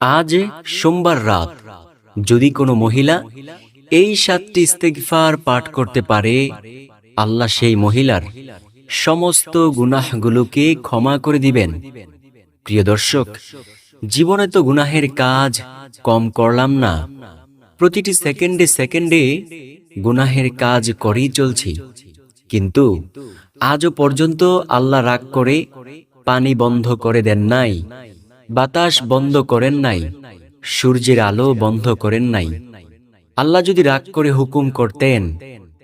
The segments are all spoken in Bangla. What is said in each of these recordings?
আজ সোমবার রাত, যদি কোনো মহিলা এই সাতটি ইস্তেগফার পাঠ করতে পারে, আল্লাহ সেই মহিলার সমস্ত গুনাহগুলোকে ক্ষমা করে দিবেন। প্রিয় দর্শক, জীবনে তো গুনাহের কাজ কম করলাম না। প্রতিটি সেকেন্ডে সেকেন্ডে গুনাহের কাজ করেই চলছি। কিন্তু আজও পর্যন্ত আল্লাহ রাগ করে পানি বন্ধ করে দেন নাই। বাতাস বন্ধ করেন নাই, সূর্যের আলো বন্ধ করেন নাই। আল্লাহ যদি রাগ করে হুকুম করতেন,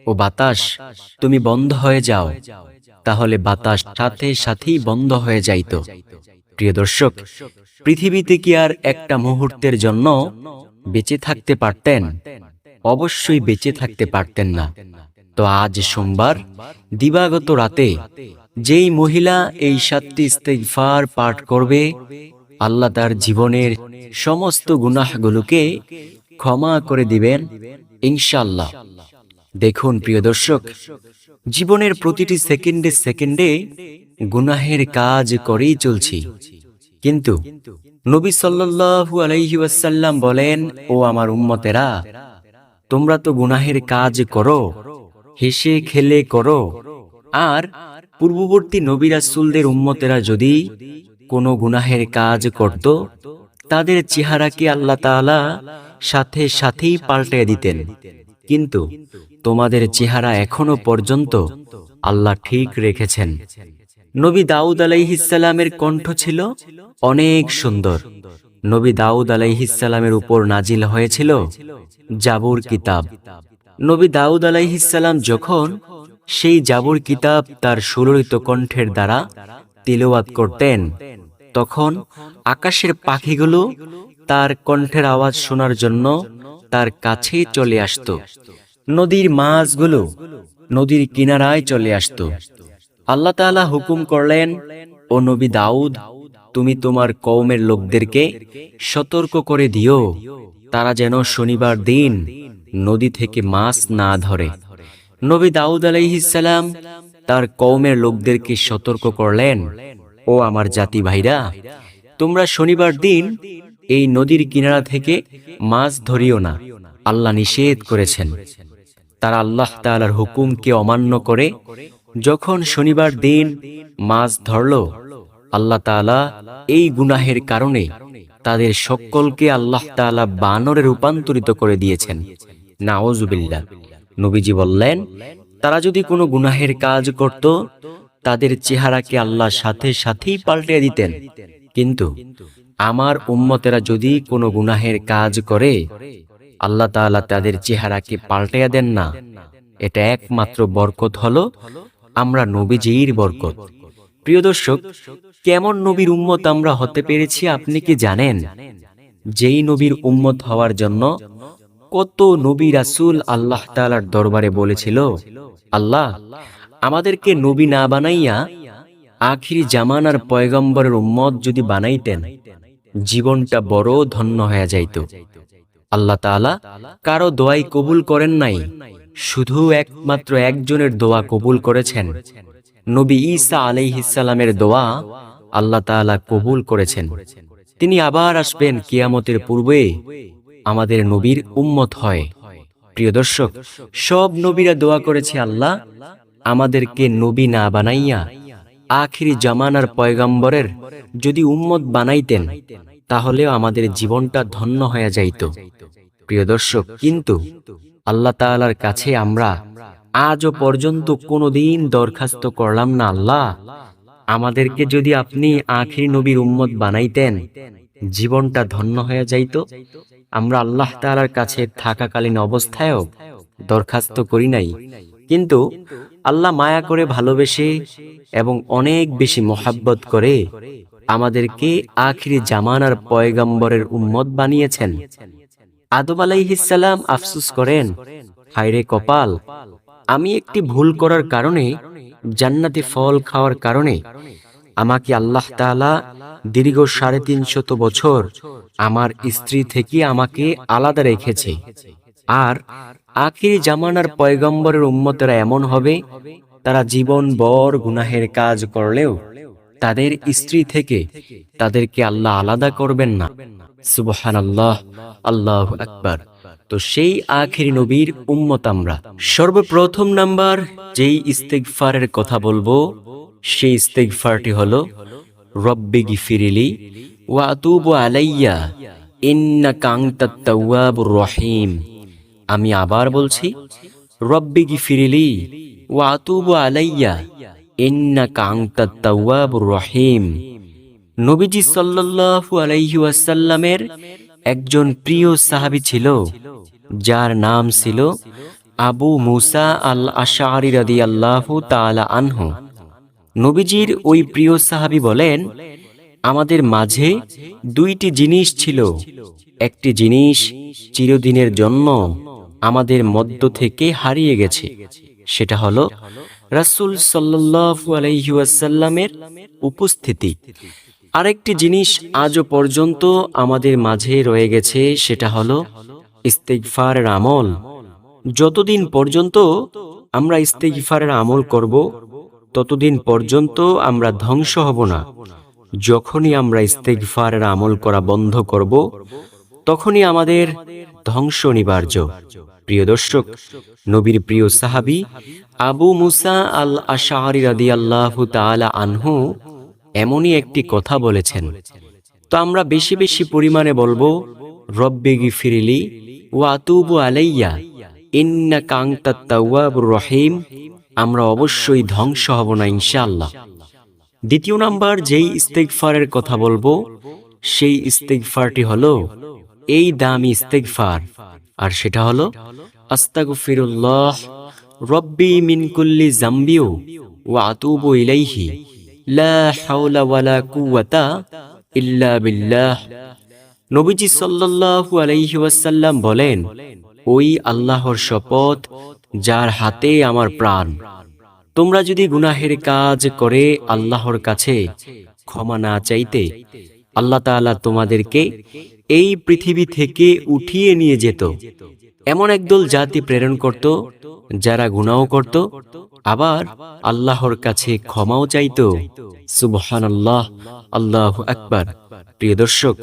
ও বাতাস, তুমি বন্ধ হয়ে যাও তাহলে বাতাস সাথে সাথেই বন্ধ হয়ে যাইত। প্রিয় দর্শক, পৃথিবীতে কি আর একটা মুহূর্তের জন্য বেঁচে থাকতে পারতেন? অবশ্যই বেঁচে থাকতে পারতেন না। তো আজ সোমবার, দিবাগত রাতে, যেই মহিলা এই সাতটি ইস্তেগফার পাঠ করবে আল্লাহ তার জীবনের সমস্ত গুনাহগুলোকে ক্ষমা করে দিবেন ইনশাল্লাহ দেখুন প্রিয় দর্শক, জীবনের প্রতিটি সেকেন্ডে সেকেন্ডে গুনাহের কাজ করেই চলছি। কিন্তু নবী সাল্লাল্লাহু আলাইহি ওয়াসাল্লাম বলেন, ও আমার উম্মতেরা, তোমরা তো গুনাহের কাজ করো, হেসে খেলে করো। আর পূর্ববর্তী নবী রাসূলদের উম্মতেরা যদি কোনো গুনাহের কাজ করত, তাদের চেহারাকে আল্লাহ তাআলা সাথে সাথেই পাল্টে দিতেন? কিন্তু তোমাদের চেহারা এখনও পর্যন্ত আল্লাহ ঠিক রেখেছেন। নবী দাউদ আলাইহিসালামের কণ্ঠ ছিল অনেক সুন্দর। নবী দাউদ আলাইহিসালামের উপর নাজিল হয়েছিল জাবুর কিতাব। নবী দাউদ আলাইহিসালাম যখন সেই জাবুর কিতাব তার সুললিত কণ্ঠের দ্বারা তিলওয়াত করতেন। তখন আকাশের পাখিগুলো তার কণ্ঠের আওয়াজ শোনার জন্য তার কাছে চলে আসত। নদীর মাছগুলো নদীর কিনারায় চলে আসত। আল্লাহ তাআলা হুকুম করলেন, ও নবী দাউদ, তুমি তোমার কওমের লোকদেরকে সতর্ক করে দিও। তারা যেন শনিবার দিন নদী থেকে মাছ না ধরে। নবী দাউদ আলাইহিসালাম তার কওমের লোকদেরকে সতর্ক করলেন, ও আমার জাতি ভাইরা তোমরা শনিবার দিন এই নদীর কিনারা থেকে মাছ ধরিও না। আল্লাহ নিষেধ করেছেন। তারা আল্লাহ তাআলার হুকুমকে অমান্য করে যখন শনিবার দিন মাছ ধরল, আল্লাহ তাআলা এই গুনাহের কারণে তাদের সকলকে আল্লাহ তাআলা বানরে রূপান্তরিত করে দিয়েছেন। নাওজুবিল্লাহ নবীজি বললেন তারা যদি কোনো গুনাহের কাজ করত, তাদের চেহারাকে আল্লাহ সাথে সাথেই পাল্টে দিতেন। কিন্তু আমার উম্মতেরা যদি কোনো গুনাহের কাজ করে, আল্লাহ তাআলা তাদের চেহারাকে পাল্টাইয়া দেন না। এটা একমাত্র বরকত হলো আমরা নবীজির বরকত। প্রিয় দর্শক, কেমন নবীর উম্মত আমরা হতে পেরেছি আপনি কি জানেন? যেই নবীর উম্মত হওয়ার জন্য কত নবী রাসূল আল্লাহ তাআলার দরবারে বলেছিল, আল্লাহ, আমাদেরকে নবী না বানাইয়া আখিরি জামানার পয়গম্বরের উম্মত যদি বানাইতেন, জীবনটা বড় ধন্য হয়ে যাইত। আল্লাহ তাআলা কারও দোয়াই কবুল করেন নাই, শুধু একমাত্র একজনের দোয়া কবুল করেছেন। নবী ঈসা আলাইহিসালামের দোয়া আল্লাহ তাআলা কবুল করেছেন। তিনি আবার আসবেন কিয়ামতের পূর্বে আমাদের নবীর উম্মত হয়। প্রিয় দর্শক, সব নবীরা দোয়া করেছে আল্লাহ, আমাদেরকে নবী না বানাইয়া আখিরি জামানার পয়গম্বরের যদি উম্মত বানাইতেন, তাহলেও আমাদের জীবনটা ধন্য হয়ে যাইত। প্রিয় দর্শক, কিন্তু আল্লাহ তাআলার কাছে আমরা আজও পর্যন্ত কোনোদিন দরখাস্ত করলাম না, আল্লাহ, আমাদেরকে যদি আপনি আখিরি নবীর উম্মত বানাইতেন জীবনটা ধন্য হয়ে যাইত, আমরা আল্লাহ তাআলার কাছে থাকাকালীন অবস্থায়ও দরখাস্ত করি নাই। কিন্তু আল্লাহ মায়া করে ভালোবেসে এবং অনেক বেশি মোহাব্বত করে আমাদেরকে আখিরি জামানার পয়গম্বরের উম্মত বানিয়েছেন। আদম আলাইহিসাল্লাম আফসুস করেন, হায়রে কপাল, আমি একটি ভুল করার কারণে জান্নাতে ফল খাওয়ার কারণে আমাকে আল্লাহ তাআলা দীর্ঘ সাড়ে তিনশত বছর আমার স্ত্রী থেকে আমাকে আলাদা রেখেছে। আর আখির জামানার পয়গম্বরের উম্মতেরা এমন হবে, তারা জীবন বর গুনাহের কাজ করলেও তাদের স্ত্রী থেকে তাদেরকে আল্লাহ আলাদা করবেন না। সুবহান আল্লাহ আল্লাহ আকবার। তো সেই আখেরি নবীর উম্মত আমরা। সর্বপ্রথম নাম্বার, যেই ইস্তেকফারের কথা বলব সেই ইস্তেগফারটি হলো, রব্বে গিফিরিলি ওয়া আতুবু আলাইয়া, ইন্নাকা আনতাত তাওয়াবুর রহিম। আমি আবার বলছি, রব্বে গিফিরিলি ওয়া আতুবু আলাইয়া, ইন্নাকা আনতাত তাওয়াবুর রহিম। নবীজি সাল্লাল্লাহু আলাইহি ওয়াসাল্লামের একজন প্রিয় সাহাবী ছিল, যার নাম ছিল আবু মুসা আল আশারি রাদিয়াল্লাহু তাআলা আনহু। নবীজির ওই প্রিয় সাহাবী বলেন, আমাদের মাঝে দুইটি জিনিস ছিল। একটি জিনিস চিরদিনের জন্য আমাদের মধ্য থেকে হারিয়ে গেছে। সেটা হলো রাসূল সাল্লাল্লাহু আলাইহি উপস্থিতি। আরেকটি জিনিস আজও পর্যন্ত আমাদের মাঝে রয়ে গেছে, সেটা হলো ইস্তেগফারের আমল। যতদিন পর্যন্ত আমরা ইস্তেগফারের আমল করব ততদিন পর্যন্ত আমরা ধ্বংস হব না। যখনই আমরা ইস্তেগফারের আমল করা বন্ধ করব, তখনই আমাদের ধ্বংস অনিবার্য। প্রিয় দর্শক, নবীর প্রিয় সাহাবী আবু মুসা আল আশারি রাদিয়াল্লাহু তাআলা আনহু এমনই একটি কথা বলেছেন। তো আমরা বেশি বেশি পরিমাণে বলব, রব্বে গিফিরিলি ওয়া আতুবু আলাইয়া, ইন্নাকা আনতাত তাওয়াবুর রহিম আমরা অবশ্যই ধ্বংস হব না, ইনশাআল্লাহ। দ্বিতীয় নাম্বার, যেই ইস্তেকফারের কথা বলব, সেই ইস্তেগফারটি হলো এই দামি ইস্তেগফার। আর সেটা হলো, আস্তাগফিরুল্লাহ, রব্বি মিন কুল্লি জাম্বিউ, ওয়া আতুবু ইলাইহি, লা হাওলা ওয়ালা কুওয়াতা ইল্লা বিল্লাহ। নবীজি সাল্লাল্লাহু আলাইহি ওয়াসাল্লাম বলেন, ওই আল্লাহর শপথ যার হাতে আমার প্রাণ। তোমরা যদি গুনাহের কাজ করে আল্লাহর কাছে ক্ষমা না চাইতে, আল্লাহ তাআলা তোমাদেরকে এই পৃথিবী থেকে উঠিয়ে নিয়ে যেত। এমন একদল জাতি প্রেরণ করত, যারা গুনাও করত, আবার আল্লাহর কাছে ক্ষমাও চাইত। সুবহান আল্লাহ আল্লাহ আকবার। প্রিয় দর্শক,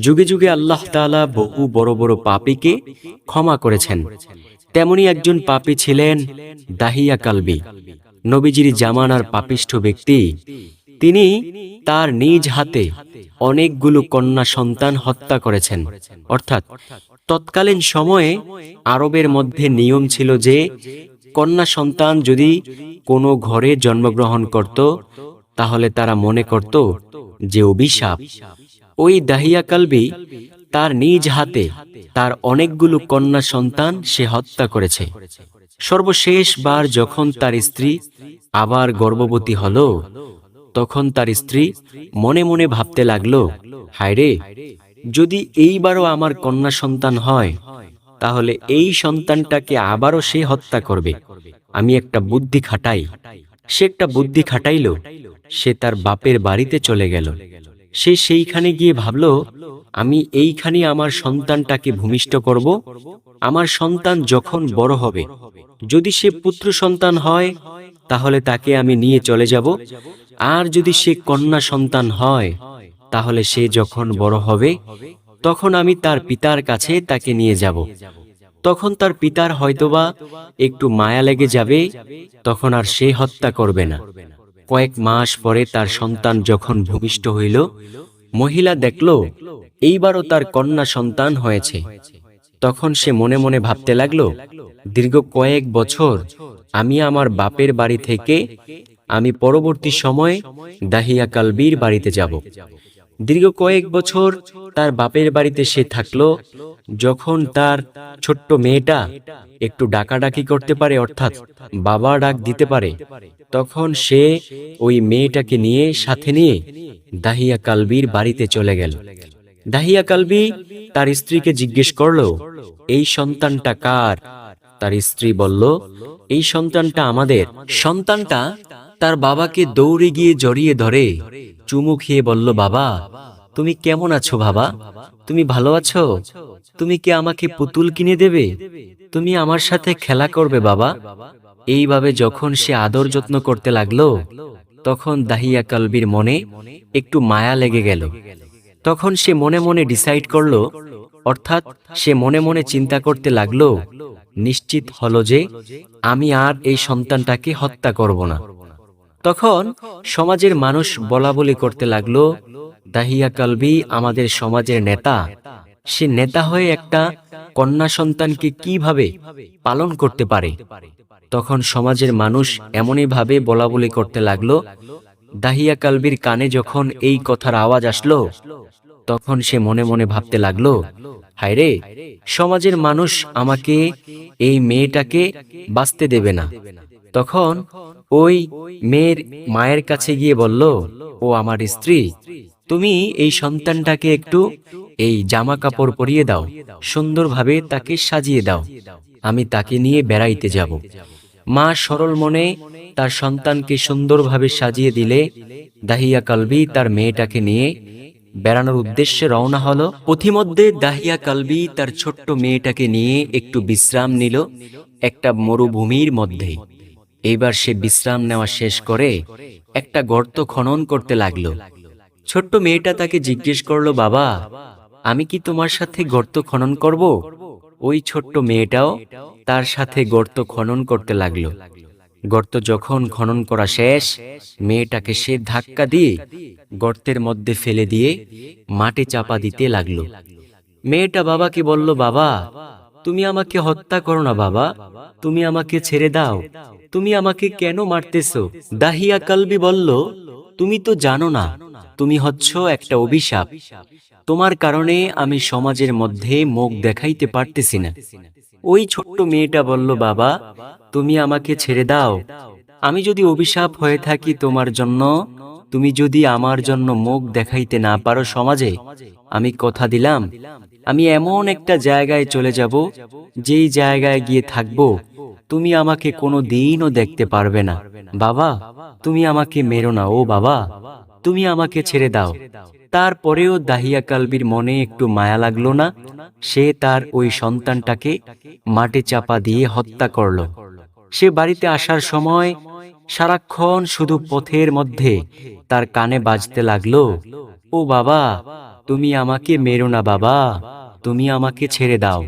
যুগে যুগে আল্লাহ তাআলা বহু বড় বড় পাপীকে ক্ষমা করেছেন। তেমনি একজন পাপী ছিলেন দাহিয়া কালবি। নবীজির জামানার পাপিষ্ঠ ব্যক্তি। তিনি তার নিজ হাতে অনেকগুলো কন্যা সন্তান হত্যা করেছেন। অর্থাৎ তৎকালীন সময়ে আরবের মধ্যে নিয়ম ছিল যে, কন্যা সন্তান যদি কোনো ঘরে জন্মগ্রহণ করত, তাহলে তারা মনে করত যে অভিশাপ। ওই দাহিয়া কালবি তার নিজ হাতে তার অনেকগুলো কন্যা সন্তান সে হত্যা করেছে। সর্বশেষ বার যখন তার স্ত্রী আবার গর্ভবতী হল, তখন তার স্ত্রী মনে মনে ভাবতে লাগল হায়রে যদি এইবারও আমার কন্যা সন্তান হয়, তাহলে এই সন্তানটাকে আবারও সে হত্যা করবে। আমি একটা বুদ্ধি খাটাই। সে একটা বুদ্ধি খাটাইল, সে তার বাপের বাড়িতে চলে গেল। সে সেইখানে গিয়ে ভাবল, আমি এইখানে আমার সন্তানটাকে ভূমিষ্ঠ করব। আমার সন্তান যখন বড় হবে, যদি সে পুত্র সন্তান হয়, তাহলে তাকে আমি নিয়ে চলে যাব। আর যদি সে কন্যা সন্তান হয়, তাহলে সে যখন বড় হবে, তখন আমি তার পিতার কাছে তাকে নিয়ে যাব। তখন তার পিতার হয়তোবা একটু মায়া লেগে যাবে, তখন আর সে হত্যা করবে না। কয়েক মাস পরে তার সন্তান যখন ভূমিষ্ঠ হইল, মহিলা দেখল, এইবারও তার কন্যা সন্তান হয়েছে। তখন সে মনে মনে ভাবতে লাগল, দীর্ঘ কয়েক বছর আমি আমার বাপের বাড়ি থেকে আমি পরবর্তী সময়ে দাহিয়া কালবির বাড়িতে যাব। দীর্ঘ কয়েক বছর তার বাপের বাড়িতে সে থাকল, যখন তার ছোট্ট মেয়েটা একটু ডাকাডাকি করতে পারে, অর্থাৎ বাবা ডাক দিতে পারে, তখন সে ওই মেয়েটাকে নিয়ে সাথে নিয়ে দাহিয়া কালবির বাড়িতে চলে গেল। দাহিয়া কালবি তার স্ত্রীকে জিজ্ঞেস করল, এই সন্তানটা কার? তার স্ত্রী বলল, এই সন্তানটা আমাদের। সন্তানটা তার বাবাকে দৌড়ে গিয়ে জড়িয়ে ধরে। চুমু খেয়ে বলল, বাবা, তুমি কেমন আছো বাবা? তুমি ভালো আছো? তুমি কি আমাকে পুতুল কিনে দেবে? তুমি আমার সাথে খেলা করবে বাবা? এইভাবে যখন সে আদর যত্ন করতে লাগল, তখন দাহিয়া কালবির মনে একটু মায়া লেগে গেল। তখন সে মনে মনে ডিসাইড করল, অর্থাৎ সে মনে মনে চিন্তা করতে লাগল, নিশ্চিত হলো যে আমি আর এই সন্তানটাকে হত্যা করব না। তখন সমাজের মানুষ বলা বলি করতে লাগল দাহিয়া কালবি আমাদের সমাজের নেতা। সে নেতা হয়ে একটা কন্যা সন্তানকে কীভাবে পালন করতে পারে? তখন সমাজের মানুষ এমনই ভাবে বলা বলি করতে লাগল। দাহিয়া কালবির কানে যখন এই কথার আওয়াজ আসলো তখন সে মনে মনে ভাবতে লাগল হায়রে সমাজের মানুষ আমাকে এই মেয়েটাকে বাঁচতে দেবে না। তখন ওই মেয়ের মায়ের কাছে গিয়ে বলল, ও আমার স্ত্রী, তুমি এই সন্তানটাকে একটু এই জামা কাপড় পরিয়ে দাও, সুন্দরভাবে তাকে সাজিয়ে দাও, আমি তাকে নিয়ে বেড়াইতে যাব। মা সরল মনে তার সন্তানকে সুন্দরভাবে সাজিয়ে দিলে দাহিয়া কালবি তার মেয়েটাকে নিয়ে বেড়ানোর উদ্দেশ্যে রওনা হলো। পথিমধ্যে দাহিয়া কালবি তার ছোট্ট মেয়েটাকে নিয়ে একটু বিশ্রাম নিল একটা মরুভূমির মধ্যে। এইবার সে বিশ্রাম নেওয়া শেষ করে একটা গর্ত খনন করতে লাগল। ছোট্ট মেয়েটা তাকে জিজ্ঞেস করল, বাবা, আমি কি তোমার সাথে গর্ত খনন করব? ওই ছোট্ট মেয়েটাও তার সাথে গর্ত খনন করতে লাগল। গর্ত যখন খনন করা শেষ, মেয়েটাকে সে ধাক্কা দিয়ে গর্তের মধ্যে ফেলে দিয়ে মাটি চাপা দিতে লাগল। মেয়েটা বাবাকে বলল, বাবা তুমি আমাকে হত্যা করো না, বাবা। তুমি আমাকে ছেড়ে দাও। তুমি আমাকে কেন মারতেছো? দাহিয়া কালবি বলল, তুমি তো জানো না, তুমি হচ্ছ একটা অভিশাপ। তোমার কারণে আমি সমাজের মধ্যে মুখ দেখাইতে পারতেছি না। ওই ছোট্ট মেয়েটা বলল, বাবা, তুমি আমাকে ছেড়ে দাও। আমি যদি অভিশাপ হয়ে থাকি তোমার জন্য, তুমি যদি আমার জন্য মুখ দেখাইতে না পারো সমাজে, আমি কথা দিলাম। আমি এমন একটা জায়গায় চলে যাব, যেই জায়গায় গিয়ে থাকব, তুমি আমাকে কোনো দিনও দেখতে পারবে না। বাবা, তুমি আমাকে মেরো না, ও বাবা, তুমি আমাকে ছেড়ে দাও। তারপরেও দাহিয়া কালবির মনে একটু মায়া লাগল না, সে তার ওই সন্তানটাকে মাটি চাপা দিয়ে হত্যা করল। সে বাড়িতে আসার সময় সারাক্ষণ শুধু পথের মধ্যে তার কানে বাজতে লাগল, ও বাবা তুমি আমাকে মেরো না, বাবা। তুমি আমাকে ছেড়ে দাও।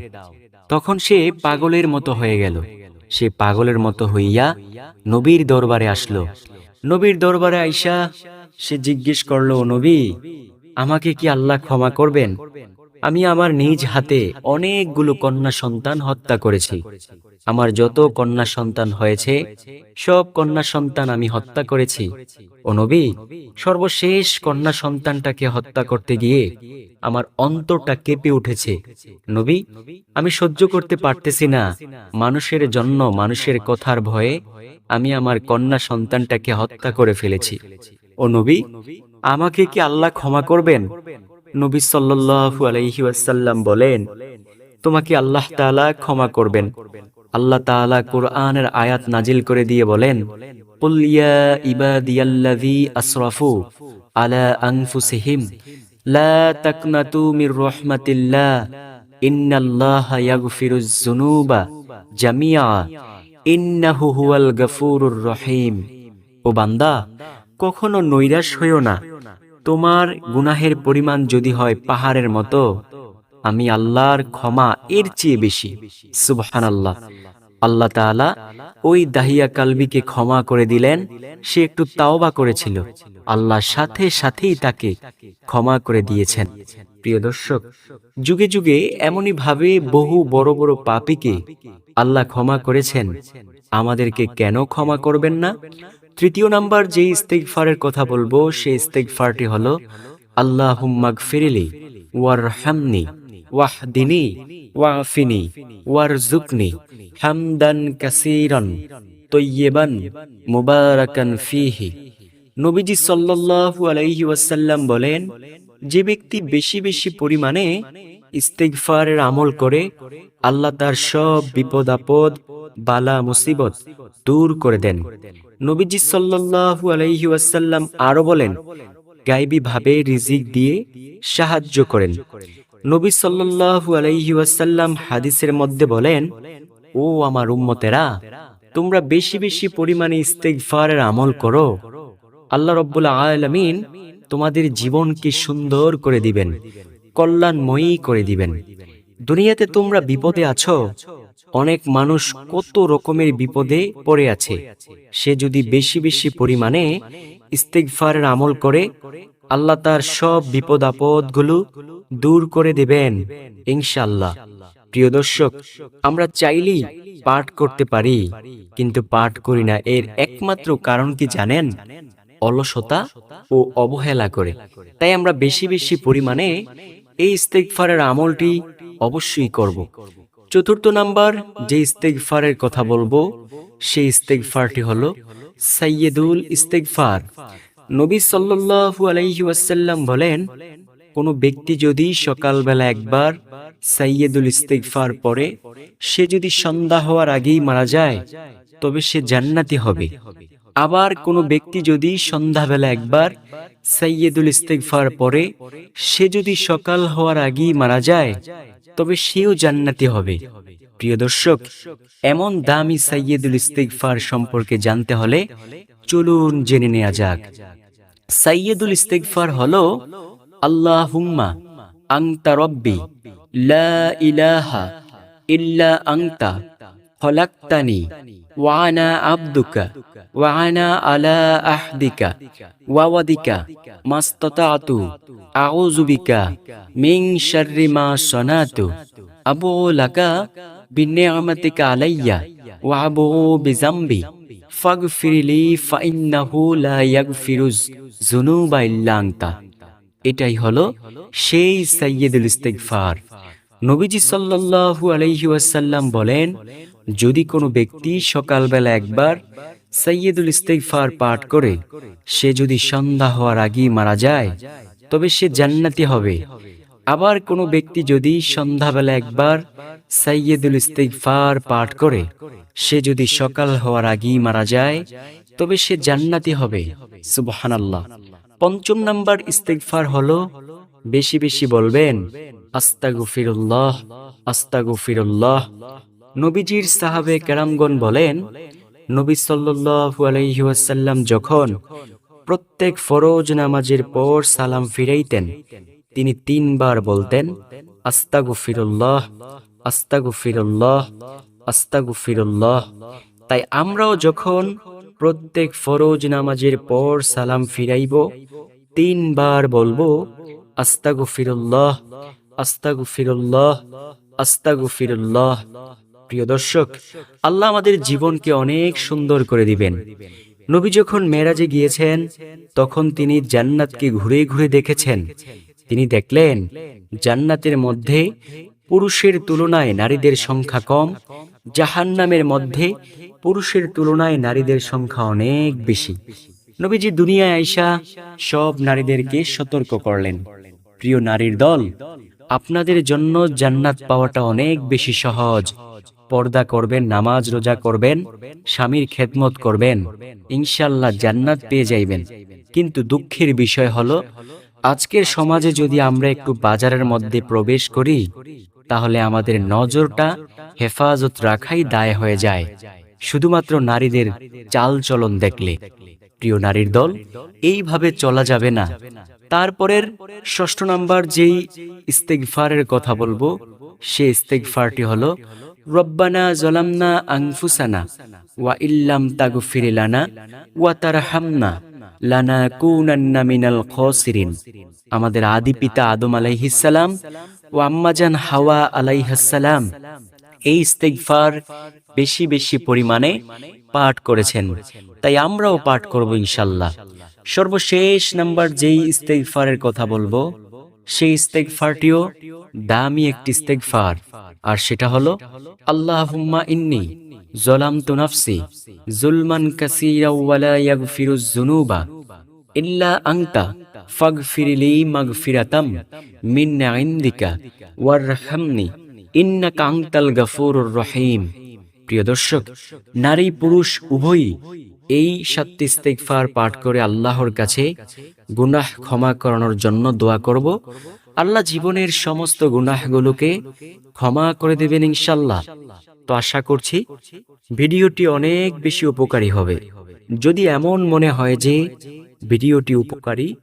তখন সে পাগলের মতো হয়ে গেল। সে পাগলের মতো হইয়া নবীর দরবারে আসলো। নবীর দরবারে আইসা সে জিজ্ঞেস করল, নবী, আমাকে কি আল্লাহ ক্ষমা করবেন? আমি আমার নিজ হাতে অনেকগুলো কন্যা সন্তান হত্যা করেছি। আমার যত কন্যা সন্তান হয়েছে, সব কন্যা সন্তান আমি হত্যা করেছি। ও নবী, সর্বশেষ কন্যা সন্তানটাকে হত্যা করতে গিয়ে আমার অন্তরটা কেঁপে উঠেছে। নবী, আমি সহ্য করতে পারতেছি না। মানুষের জন্য, মানুষের কথার ভয়ে আমি আমার কন্যা সন্তানটাকে হত্যা করে ফেলেছি। ও নবী, আমাকে কি আল্লাহ ক্ষমা করবেন? নবী সাল্লাল্লাহু আলাইহি ওয়াসাল্লাম বলেন, তোমাকে আল্লাহ তাআলা ক্ষমা করবেন। আল্লাহ তাআলা কোরআনের আয়াত নাজিল করে দিয়ে বলেন গফুরুর রহিম। ও বান্দা, কখনো নৈরাশ হইও না। তোমার গুনাহের পরিমাণ যদি হয় পাহাড়ের মতো, আমি আল্লাহর ক্ষমা এর চেয়ে বেশি। সুবহান আল্লাহ আল্লাহ তাআলা ওই দাহিয়া কালবিকে ক্ষমা করে দিলেন, সে একটু তাওবা করেছিল। আল্লাহ সাথে সাথেই তাকে ক্ষমা করে দিয়েছেন। প্রিয় দর্শক, যুগে যুগে এমনই ভাবে বহু বড় বড় পাপীকে আল্লাহ ক্ষমা করেছেন। আমাদেরকে কেন ক্ষমা করবেন না? তৃতীয় নাম্বার যে ইস্তেগফারের কথা বলব সেই ইস্তেগফারটি হলো আল্লাহ হুম্মাগ ফিরিলি ওয়ার হামনি ওয়াহদিনী ওয়াফিনি ওয়ার জুকনি হামদান কাসিরন তৈয়েবান মুবারাকান ফিহি। নবীজি সাল্লাল্লাহু আলাইহি ওয়াসাল্লাম বলেন, যে ব্যক্তি বেশি বেশি পরিমাণে ইস্তেগফারের আমল করে, আল্লাহ তার সব বিপদ আপদ বালা মুসিবত দূর করে দেন। নবীজি সাল্লাল্লাহু আলাইহি ওয়াসাল্লাম আরও বলেন গাইবী ভাবে রিজিক দিয়ে সাহায্য করেন। নবী আলাইহি ওয়াসাল্লাম হাদিসের মধ্যে বলেন, ও আমার উম্মতেরা, তোমরা বেশি বেশি পরিমাণে ইস্তেগফারের আমল করো। আল্লাহ রব্বুল আলমিন তোমাদের জীবনকে সুন্দর করে দিবেন, কল্যাণময়ী করে দিবেন। দুনিয়াতে তোমরা বিপদে আছো অনেক মানুষ কত রকমের বিপদে পড়ে আছে। সে যদি বেশি বেশি পরিমাণে ইস্তেকফারের আমল করে, আল্লাহ তার সব বিপদ আপদগুলো দূর করে দেবেন ইনশাল্লাহ প্রিয় দর্শক, আমরা চাইলেই পাঠ করতে পারি, কিন্তু পাঠ করি না। এর একমাত্র কারণ কি জানেন? অলসতা ও অবহেলা করে। তাই আমরা বেশি বেশি পরিমাণে এই ইস্তেকফারের আমলটি অবশ্যই করব। চতুর্থ নাম্বার, যে ইস্তেকফারের কথা বলব, সেই ইস্তেকফারটি হলো সাইয়েদুল ইস্তেকফার নবী সাল্লাল্লাহু আলাইহি ওয়াসাল্লাম বলেন, কোনো ব্যক্তি যদি সকালবেলা একবার সাইয়েদুল ইস্তেগফার পরে সে যদি সন্ধ্যা হওয়ার আগেই মারা যায়, তবে সে জান্নাতি হবে। আবার কোনো ব্যক্তি যদি সন্ধ্যাবেলা একবার সাইয়েদুল ইস্তেগফার পরে সে যদি সকাল হওয়ার আগেই মারা যায় তবে সেও জান্নাতি হবে। প্রিয় দর্শক, এমন দামি সাইয়েদুল ইস্তেকফার সম্পর্কে জানতে হলে চলুন জেনে নেওয়া যাক। সাইয়েদুল ইস্তেগফার হলো, আল্লাহুম্মা আংতা রব্বি, লা ইলাহা ইল্লা আংতা খলাক্তানি। ওয়ানা আবদুকা ওয়ানা আলা আহদিকা ওয়াওয়াদিকা মাস্তাতাতু আউযু বিকা মিন শাররি মা সনাতু আবু লাকা বিনিআমাতিকা আলাইয়া ওয়া বিজামবি ফাগফিরলি ফাইন্নাহু লা ইয়াগফিরুজ যুনুবা ইল্লা আনতা এটাই হলো সেই সাইয়্যিদুল ইস্তিগফার। নবীজি সাল্লাল্লাহু আলাইহি ওয়াসাল্লাম বলেন যদি কোনো ব্যক্তি সকালবেলা একবার সাইয়্যিদুল ইস্তিগফার পাঠ করে, সে যদি সন্ধ্যা হওয়ার আগেই মারা যায়, তবে সে জান্নাতি হবে। আবার কোনো ব্যক্তি যদি সন্ধ্যাবেলা একবার সাইয়্যিদুল ইস্তিগফার পাঠ করে, সে যদি সকাল হওয়ার আগেই মারা যায়, তবে সে জান্নাতি হবে। সুবহানাল্লাহ। পঞ্চম নাম্বার ইস্তেকফার হলো, বেশি বেশি বলবেন, আস্তাগফিরুল্লাহ আস্তাগফিরুল্লাহ নবীজির সাহাবে কেরামগণ বলেন, নবী সাল্লাল্লাহু আলাইহি যখন প্রত্যেক ফরজ নামাজের পর সালাম ফিরাইতেন, তিনি তিনবার বলতেন, আস্তাগফিরুল্লাহ আস্তাগফিরুল্লাহ আস্তাগফিরুল্লাহ। তাই আমরাও যখন প্রত্যেক ফরজ নামাজের পর সালাম ফিরাইব, তিনবার বলব, আস্তাগফিরুল্লাহ আস্তাগফিরুল্লাহ আস্তাগফিরুল্লাহ। প্রিয় দর্শক, আল্লাহ আমাদের জীবনকে অনেক সুন্দর করে দিবেন। নবী যখন মেরাজে গিয়েছেন, তখন তিনি জান্নাতকে ঘুরে ঘুরে দেখেছেন। তিনি দেখলেন, জান্নাতের মধ্যে পুরুষের তুলনায় নারীদের সংখ্যা কম, জাহান্নামের মধ্যে পুরুষের তুলনায় নারীদের সংখ্যা অনেক বেশি। নবীজি দুনিয়ায় আইসা সব নারীদেরকে সতর্ক করলেন। প্রিয় নারীর দল, আপনাদের জন্য জান্নাত পাওয়াটা অনেক বেশি সহজ। পর্দা করবেন, নামাজ রোজা করবেন, স্বামীর খেদমত করবেন ইনশাল্লাহ জান্নাত পেয়ে যাইবেন। কিন্তু দুঃখের বিষয় হলো, আজকের সমাজে যদি আমরা একটু বাজারের মধ্যে প্রবেশ করি, তাহলে আমাদের নজরটা হেফাজত রাখাই দায় হয়ে যায়। শুধুমাত্র নারীদের চাল চলন দেখলে। প্রিয় নারীর দল, এইভাবে চলা যাবে না। তারপরের ষষ্ঠ নাম্বার যেই ইস্তেগফারের কথা বলব, সে ইস্তেগফারটি হলো রব্বানা জলামনা আংফুসানা ওয়া ইল্লাম তাগফির লানা, ওয়া তারহামনা লানা কুনান্না মিনাল খসিরিন। আমাদের আদি পিতা আদম আলাইহিসসালাম ও আম্মাজান হাওয়া আলাইহাসসালাম এই ইস্তেগফার বেশি বেশি পরিমাণে পাঠ করেছেন। তাই আমরাও পাঠ করব ইনশাল্লাহ সর্বশেষ নাম্বার যেই ইস্তেগফারের কথা বলব সেই ইস্তেগফারটিও দামি একটি ইস্তেগফার। আর সেটা হলো, আল্লাহুম্মা ইন্নি জলামতু নাফসি জুলমান কাসীরা ওয়ালা ইয়াগফিরুজ যুনুবা ইল্লা আনতা ফাগফিরলি মাগফিরাতাম মিন ইনদিকা ওয়ারহামনি ইন্নাকা আনতাল গাফুরুর রহিম। প্রিয় দর্শক নারী পুরুষ উভয়ই এই সাতটি ইস্তেগফার পাঠ করে আল্লাহর কাছে গুনাহ ক্ষমা করানোর জন্য দোয়া করব। আল্লাহ জীবনের সমস্ত গুনাহগুলোকে ক্ষমা করে দেবেন ইনশাল্লাহ তো আশা করছি ভিডিওটি অনেক বেশি উপকারী হবে। যদি এমন মনে হয় যে ভিডিওটি উপকারী